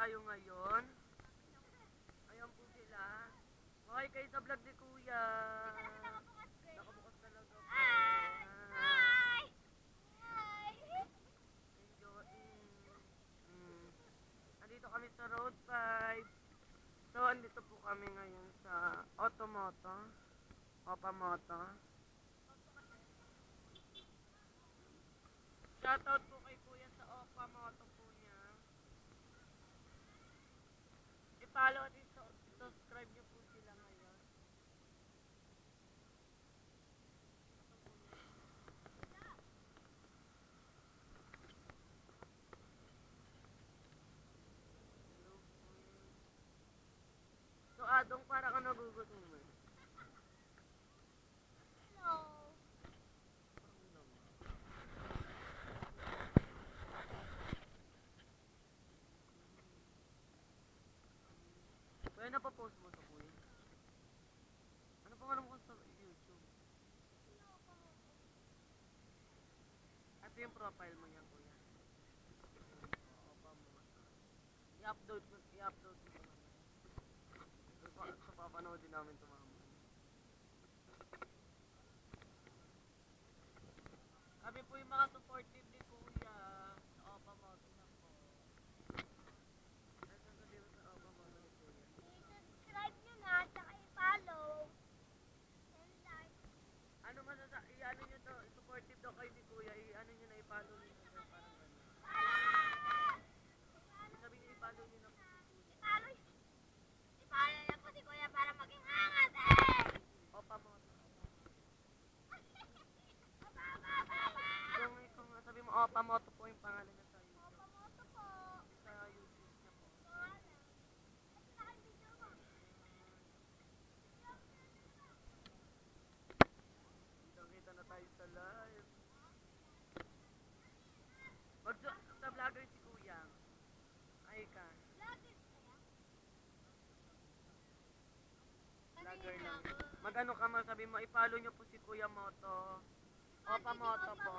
tayo ngayon. Ayan po sila. Okay kayo sa vlog ni Kuya. Nakabukas talaga po. Ah, Enjoy. Mm. Andito kami sa Road 5. So, andito po kami ngayon sa Automoto. Opamoto. Shoutout po kay Kuya sa Opamoto po niya. I-follow at subscribe niyo po sila ngayon. So, Adong, para ka nagugutom mo. Kuya, napapost mo to, kuya? Ano pa mo sa YouTube? Ito yung profile mo yan, kuya. Pa mo. I-upload mo, i-upload mo. So, so papanood din namin ito mamaya. Kami po yung mga supportive ni kuya. Sa Opa Moto na po. Ano sasabihin mo sa Opa Moto ni kuya? I-subscribe nyo na, tsaka i-follow. And like. Ano masasa, i-ano nyo to, supportive daw kayo ni Kuya, i-ano nyo na, parang gano'n. Sabi nyo, i-follow nyo na po si Kuya. I-follow. I-follow na po si Kuya para maging angat eh! Opa mo. Baba, baba! Kung, kung sabi mo, Opa Moto po yung pangalan niya sa YouTube. Papamoto po. Sa YouTube niya po. Pangalan. At naka-video mo. Kita-kita na tayo sa live. Mag sa vlogger si Kuya. Ay ka, Vlogger kaya? Lang. Mag-ano ka, sabi mo, i-follow nyo po si Kuya Moto. Opa Moto po.